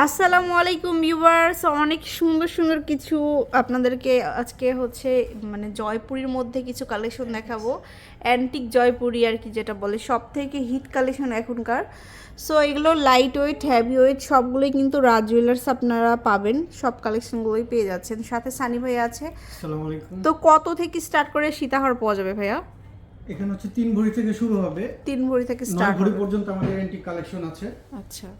আসসালামু আলাইকুম ভিউয়ার্স অনেক সুন্দর সুন্দর কিছু আপনাদেরকে আজকে হচ্ছে মানে জয়পুরীর মধ্যে কিছু কালেকশন দেখাবো। অ্যান্টিক জয়পুরি আর কি যেটা বলে সব থেকে হিট কালেকশন এখনকার। সো এগুলো লাইট ওয়েট হ্যাভি ওয়েট সবগুলোই কিন্তু রাজ জুয়েলার্স আপনারা পাবেন। সব কালেকশনগুলোই পেয়ে যাচ্ছেন। সাথে সানি ভাই আছে। তো কত থেকে স্টার্ট করে সীতাহার পাওয়া যাবে ভাইয়া? এখানে হচ্ছে তিন ভরি থেকে শুরু হবে। তিন ভরি থেকে স্টার্ট ভরি পর্যন্ত আমাদের অ্যান্টিক কালেকশন আছে। আচ্ছা।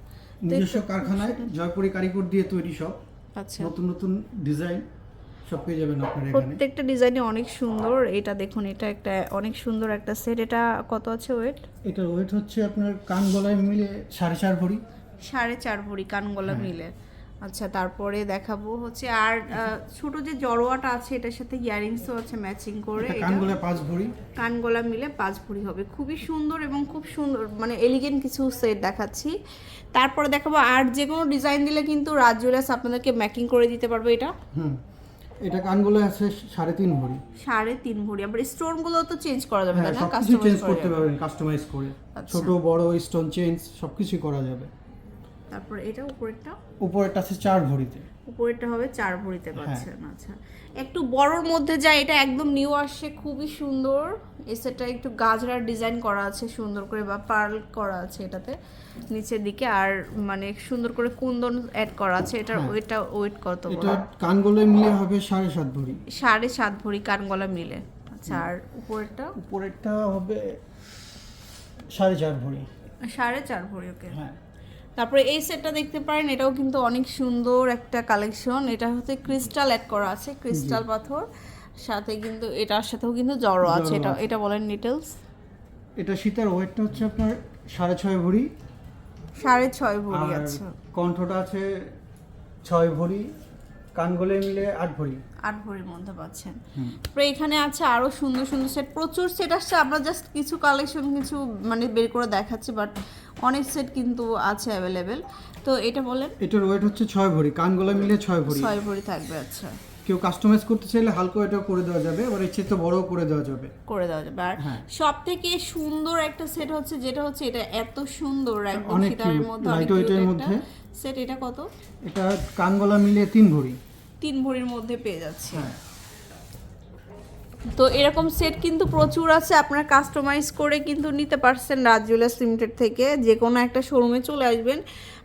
নিজস্ব কারখানায় জয়পুরি কারিগর দিয়ে তৈরি সব। আচ্ছা। নতুন নতুন ডিজাইন সব পেয়ে যাবেন আপনারা এখানে। প্রত্যেকটা ডিজাইনে অনেক সুন্দর। এটা দেখুন এটা একটা অনেক সুন্দর একটা সেট এটা কত আছে ওয়েট? এটা ওয়েট হচ্ছে আপনার কান গলায় মিলে সাড়ে চার ভরি। সাড়ে চার ভরি কান গলা মিলে। আচ্ছা তারপরে দেখাবো হচ্ছে আর ছোট যে জড়োয়াটা আছে এটার সাথে ইয়ারিংসও আছে ম্যাচিং করে এটা এটা কান গলায় পাঁচ ভরি কানগলা মিলে পাঁচ ভরি হবে। খুবই সুন্দর এবং খুব সুন্দর মানে এলিগেন্ট কিছু সেট দেখাচ্ছি। তারপরে দেখাবো আর যে কোনো ডিজাইন দিলে কিন্তু রাজ জুয়েলার্স আপনাদেরকে ম্যাকিং করে দিতে পারবে এটা। হুম এটা কান গলায় আছে সাড়ে তিন ভরি সাড়ে তিন ভরি আবার স্টোনগুলো তো চেঞ্জ করা যাবে হ্যাঁ না কাস্টমাইজ করতে পারবেন কাস্টমাইজ করে। আচ্ছা। ছোট বড় স্টোন চেঞ্জ সবকিছু করা যাবে। তারপরে এটা উপরেরটা? উপরেরটা আছে চার ভরিতে। উপরেরটা হবে চার ভরিতে হ্যাঁ। পাচ্ছেন আচ্ছা। একটু বড়র মধ্যে যা এটা একদম নিউ আসছে খুবই সুন্দর। এই সেটটা একটু গাজরার ডিজাইন করা আছে সুন্দর করে বা পার্ল করা আছে এটাতে নিচের দিকে। আর মানে সুন্দর করে কুন্দন অ্যাড করা আছে এটার হ্যাঁ। ওয়েটটা ওয়েট কত? এটা কান গলায় মিলে হবে সাড়ে সাত ভরি। সাড়ে সাত ভরি কানগলা মিলে আচ্ছা। আর উপরেরটা? উপরেরটা হবে সাড়ে চার ভরি। সাড়ে চার ভরি ওকে। হ্যাঁ। তারপরে এই সেটটা দেখতে পারেন এটাও কিন্তু অনেক সুন্দর একটা কালেকশন এটা হচ্ছে ক্রিস্টাল অ্যাড করা আছে ক্রিস্টাল পাথর। সাথে কিন্তু এটার সাথেও কিন্তু জড়ো আছে এটা এটা বলেন ডিটেলস এটা শীতের ওয়েটটা হচ্ছে আপনার সাড়ে ছয় ভরি। সাড়ে ছয় ভরি আচ্ছা। কণ্ঠটা আছে ছয় ভরি কানগলে মিলে আট ভরি। আট ভরির মধ্যে পাচ্ছেন। তারপরে এখানে আছে আরও সুন্দর সুন্দর সেট প্রচুর সেট আসছে আমরা জাস্ট কিছু কালেকশন কিছু মানে বের করে দেখাচ্ছি বাট অনেক সেট কিন্তু আছে অ্যাভেলেবেল তো এটা বলেন। এটার ওয়েট হচ্ছে ছয় ভরি কানগলা মিলে ছয় ভরি। ছয় ভরি থাকবে আচ্ছা। কেউ কাস্টমাইজ করতে চাইলে হালকা এটাও করে দেওয়া যাবে এর চেয়ে তো বড়ও করে দেওয়া যাবে। করে দেওয়া যাবে। আর হ্যাঁ। সব থেকে সুন্দর একটা সেট হচ্ছে যেটা হচ্ছে এটা এত সুন্দর একদম অনেক মধ্যে অনেক cute মধ্যে। সেট এটা কত? এটা কান কানগলা মিলে তিন ভরি। তিন ভরির মধ্যে পেয়ে যাচ্ছে। হ্যাঁ। তো এরকম সেট কিন্তু প্রচুর আছে আপনারা কাস্টমাইজ করে কিন্তু নিতে পারছেন রাজ জুয়েলার্স লিমিটেড থেকে। যে কোনো একটা শোরুমে চলে আসবেন।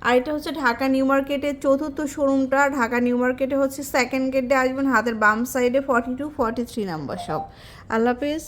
আর এটা হচ্ছে ঢাকা নিউ মার্কেটের চতুর্থ শোরুমটা ঢাকা নিউ মার্কেটে হচ্ছে সেকেন্ড গেটে আসবেন হাতের বাম সাইডে forty two forty three number সব আল্লাহ হাফেজ।